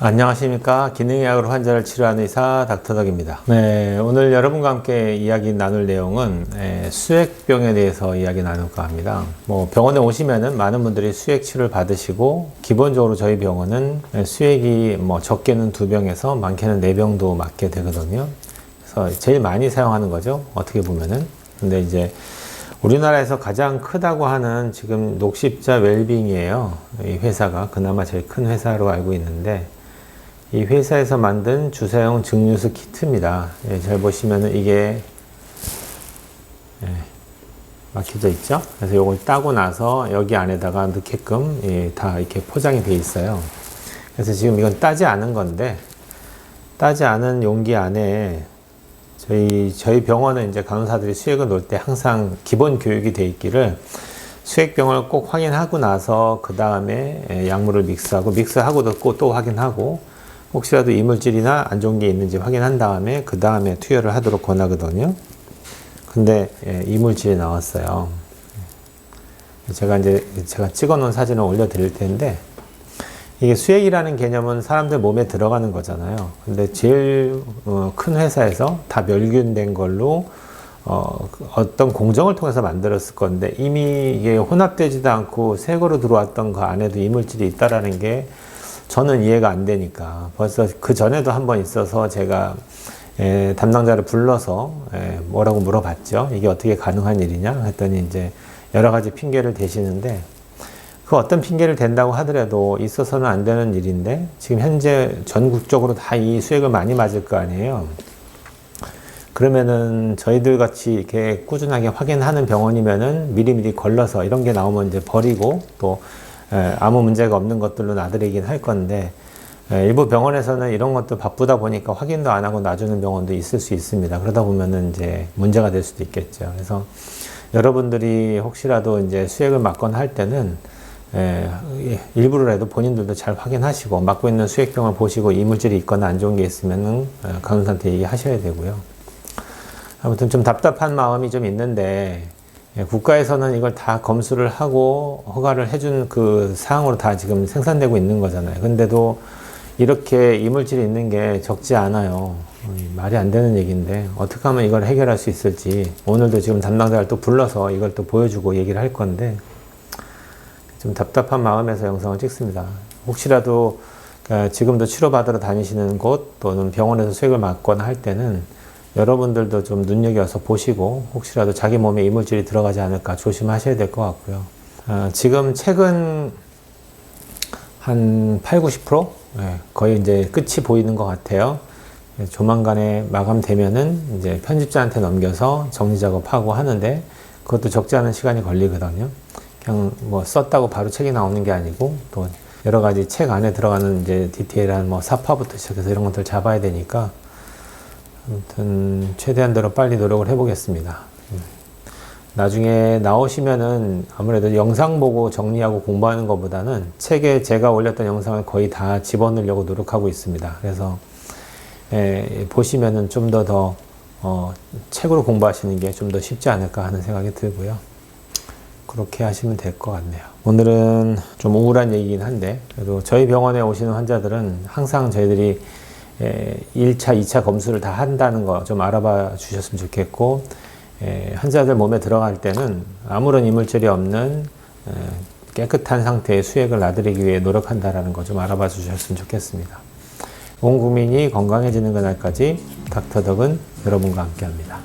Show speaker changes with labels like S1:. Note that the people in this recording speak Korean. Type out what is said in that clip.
S1: 안녕하십니까. 기능의학으로 환자를 치료하는 의사 닥터덕입니다. 네, 오늘 여러분과 함께 이야기 나눌 내용은 에, 수액병에 대해서 이야기 나눌까 합니다. 뭐 병원에 오시면은 많은 분들이 수액 치료를 받으시고 기본적으로 저희 병원은 에, 수액이 뭐 적게는 두 병에서 많게는 네 병도 맞게 되거든요. 그래서 제일 많이 사용하는 거죠. 어떻게 보면은. 근데 이제 우리나라에서 가장 크다고 하는 지금 녹십자 웰빙이에요. 이 회사가 그나마 제일 큰 회사로 알고 있는데 이 회사에서 만든 주사용 증류수 키트입니다. 예, 잘 보시면은 이게 예, 막혀져 있죠. 그래서 이걸 따고 나서 여기 안에다가 넣게끔 예, 다 이렇게 포장이 돼 있어요. 그래서 지금 이건 따지 않은 건데 따지 않은 용기 안에 저희 저희 병원은 이제 간호사들이 수액을 놓을 때 항상 기본 교육이 돼 있기를 수액병을 꼭 확인하고 나서 그 다음에 약물을 믹스하고 믹스하고도 꼭또 확인하고 혹시라도 이물질이나 안 좋은 게 있는지 확인한 다음에 그 다음에 투여를 하도록 권하거든요. 근데 예, 이물질이 나왔어요. 제가 이제 제가 찍어놓은 사진을 올려드릴 텐데 이게 수액이라는 개념은 사람들 몸에 들어가는 거잖아요. 근데 제일 어, 큰 회사에서 다 멸균된 걸로 어, 어떤 공정을 통해서 만들었을 건데 이미 이게 혼합되지도 않고 새 거로 들어왔던 그 안에도 이물질이 있다라는 게 저는 이해가 안 되니까 벌써 그 전에도 한 번 있어서 제가 에, 담당자를 불러서 에, 뭐라고 물어봤죠. 이게 어떻게 가능한 일이냐 했더니 이제 여러 가지 핑계를 대시는데 그 어떤 핑계를 댄다고 하더라도 있어서는 안 되는 일인데 지금 현재 전국적으로 다 이 수액을 많이 맞을 거 아니에요. 그러면은 저희들 같이 이렇게 꾸준하게 확인하는 병원이면은 미리미리 걸러서 이런 게 나오면 이제 버리고 또 에, 아무 문제가 없는 것들로 놔드리긴 할 건데 에, 일부 병원에서는 이런 것도 바쁘다 보니까 확인도 안 하고 놔주는 병원도 있을 수 있습니다. 그러다 보면은 이제 문제가 될 수도 있겠죠. 그래서 여러분들이 혹시라도 이제 수액을 맞거나 할 때는 에, 일부러라도 본인들도 잘 확인하시고 맞고 있는 수액병을 보시고 이물질이 있거나 안 좋은 게 있으면은 에, 간호사한테 얘기하셔야 되고요. 아무튼 좀 답답한 마음이 좀 있는데 예, 국가에서는 이걸 다 검수를 하고 허가를 해준 그 사항으로 다 지금 생산되고 있는 거잖아요. 근데도 이렇게 이물질이 있는 게 적지 않아요. 말이 안 되는 얘기인데 어떻게 하면 이걸 해결할 수 있을지 오늘도 지금 담당자를 또 불러서 이걸 또 보여주고 얘기를 할 건데 좀 답답한 마음에서 영상을 찍습니다. 혹시라도 어, 지금도 치료받으러 다니시는 곳 또는 병원에서 수액을 맞거나 할 때는 여러분들도 좀 눈여겨서 보시고 혹시라도 자기 몸에 이물질이 들어가지 않을까 조심하셔야 될 것 같고요. 어, 지금 최근 한 8, 90% 네, 거의 이제 끝이 보이는 것 같아요. 예, 조만간에 마감되면은 이제 편집자한테 넘겨서 정리 작업하고 하는데 그것도 적지 않은 시간이 걸리거든요. 그냥 뭐 썼다고 바로 책이 나오는 게 아니고 또 여러 가지 책 안에 들어가는 이제 디테일한 뭐 사파부터 시작해서 이런 것들 잡아야 되니까 아무튼 최대한대로 빨리 노력을 해보겠습니다. 음. 나중에 나오시면은 아무래도 영상 보고 정리하고 공부하는 것보다는 책에 제가 올렸던 영상을 거의 다 집어넣으려고 노력하고 있습니다. 그래서 에, 보시면은 좀더더 어, 책으로 공부하시는 게 좀 더 쉽지 않을까 하는 생각이 들고요. 그렇게 하시면 될 것 같네요. 오늘은 좀 우울한 얘기긴 한데 그래도 저희 병원에 오시는 환자들은 항상 저희들이 에, 1차, 2차 검수를 다 한다는 거 좀 알아봐 주셨으면 좋겠고 에, 환자들 몸에 들어갈 때는 아무런 이물질이 없는 에, 깨끗한 상태의 수액을 놔드리기 위해 노력한다라는 거 좀 알아봐 주셨으면 좋겠습니다. 온 국민이 건강해지는 그날까지 닥터덕은 여러분과 함께합니다.